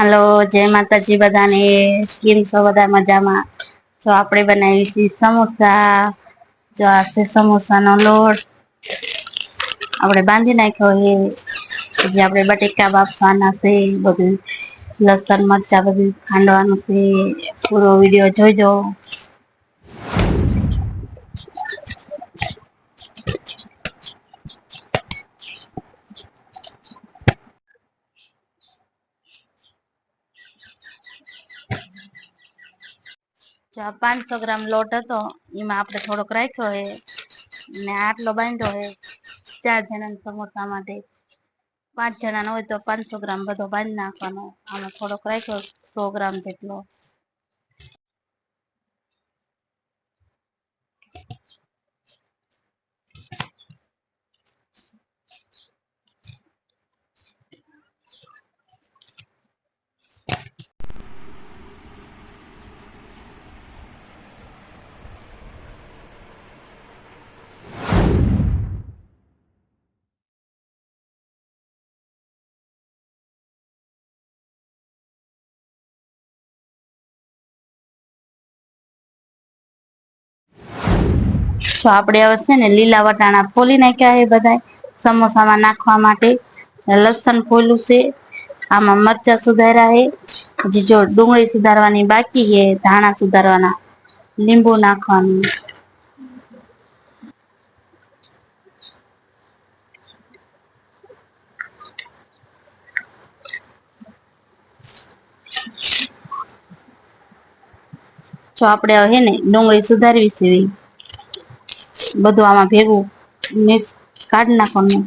hello જય માતાજી બધાને કેમ છો બધા મજામાં જો આપણે બનાવી છે સમોસા જો આ છે સમોસાનો લોટ આપણે બાંધી નાખ્યો છે પછી આપણે બટેકા બાફવાના છે બધું લસણ મરચાં બધું ખાંડવાનું છે પૂરો વિડીયો જોઈજો જો આ પાંચસો ગ્રામ લોટ હતો એમાં આપણે થોડોક રાખ્યો હે ને આટલો બાંધ્યો હે ચાર જણાના સમોસા માટે પાંચ જણાનો હોય તો પાંચસો ગ્રામ બધો બાંધી નાખવાનો આમાં થોડોક રાખ્યો સો ગ્રામ જેટલો તો આપણે હવે છે ને લીલા વટાણા ફોલી નાખ્યા હે બધાય સમોસા માં નાખવા માટે લસણ ફોલું છે આમાં મરચા સુધારીયા હે જીજો ડુંગળી સીધારવાની બાકી છે ધાણા સુધારવાના લીંબુ નાખવાનું તો આપણે હવે ને ડુંગળી સુધારવી છે બધું આમાં ભેગું મિક્સ કાઢી નાખવાનું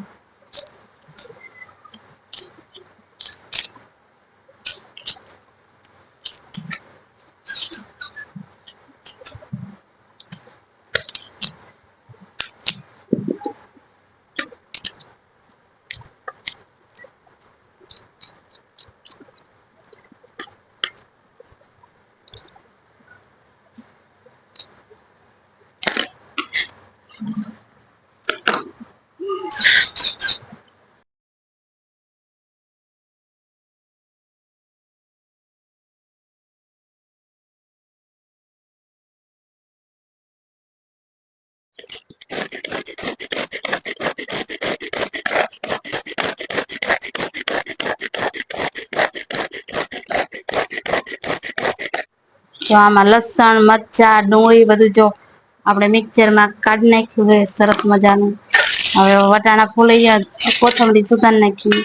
જો આમાં લસણ મરચા ડુંગળી બધું જો આપણે મિક્સરમાં કાઢી નાખ્યું છે સરસ મજાનું હવે વટાણા ફૂલાઈ ગયા કોથમરી સુધારી નાખ્યું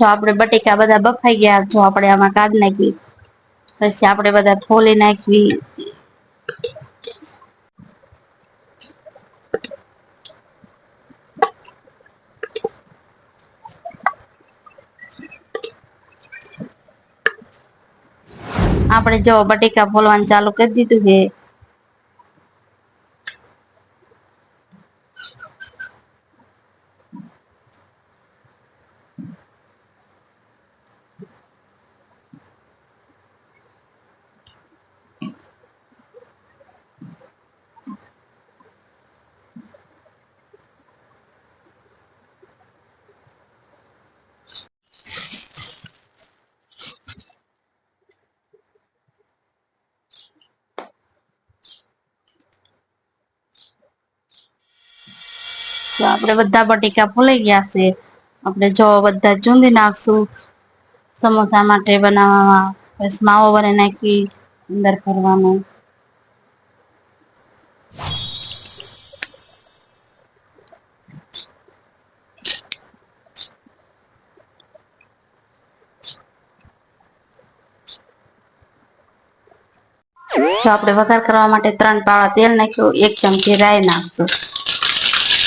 જો આપણે બટેકા બધા બફાઈ ગયા જો આપણે આમાં કાઢી નાખીએ પછી આપણે બધા ફોલી નાખવી આપણે જો બટેકા ફોલવાનું ચાલુ કરી દીધું છે બરાબર વધા પટિકા ભૂલાઈ ગયા છે આપણે જો વધા જુદી નાખશું સમોસા માટે બનાવવામાં સ્માઓ પર નાખીંદર કરવાના જો આપણે વઘાર કરવા માટે ત્રણ પાળા તેલ નાખ્યું એક ચમચી rai નાખશું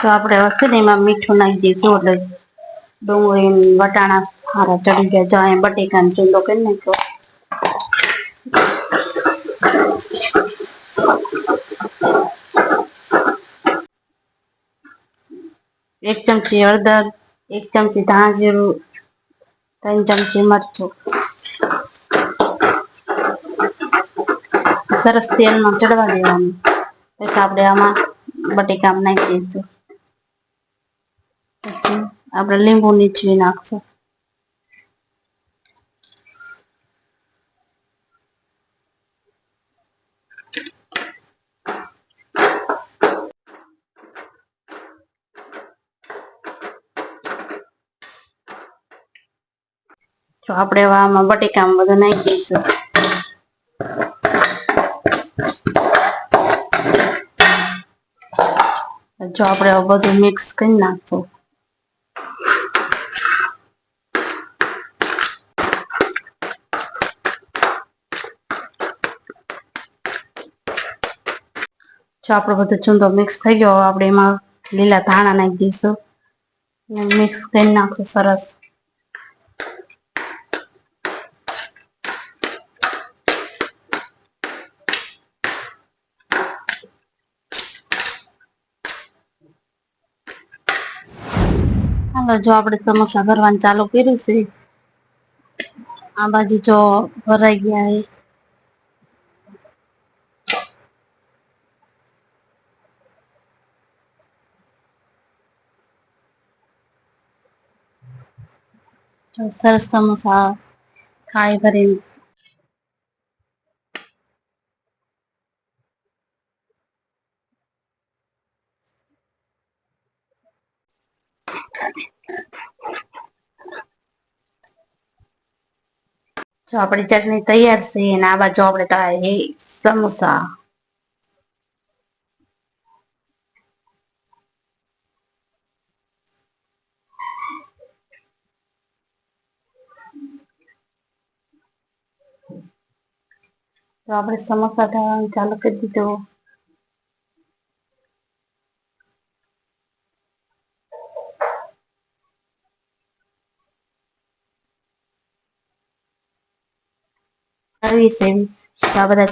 તો આપણે હવે સીને માં મીઠું નાખી દેજો લઈ ડુંગરીન બટાણા મરચાં લીકે જોયં બટી કાંચું લોક ને એક ચમચી હળદર એક ચમચી ધાજીરું 3 ચમચી મરચું સરસ તેલ માં ચડવા દેવાનું પછી આપણે બટી કામ નાખી દેજો આપણે લીંબુ નીચવી નાખશું તો આપણે આમાં બટેકામાં બધું નાખી દઈશું જો આપણે બધું મિક્સ કરી નાખશું ચાપ પ્રોવટ છેન્ડ મિક્સ થઈ ગયો હવે આપણે એમાં લીલા દાણા નાખી દીસો મિક્સ કરી નાખો સરસ હાલો જો આપણે સમોસા ભરવાનું ચાલુ કરી છે આ બાજી જો ભરાઈ ગયા છે सरसमसा खाए भरे જો આપણી ચટણી તૈયાર છે અને આ બાજુ આપણે તળાય સમોસા तो आपने समस्या चालू कर दी तो अभी चटनी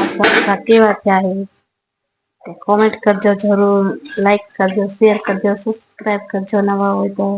सब कमेंट कर जो जरूर लाइक कर जो शेयर कर जो सब्सक्राइब कर जो नवा हो तो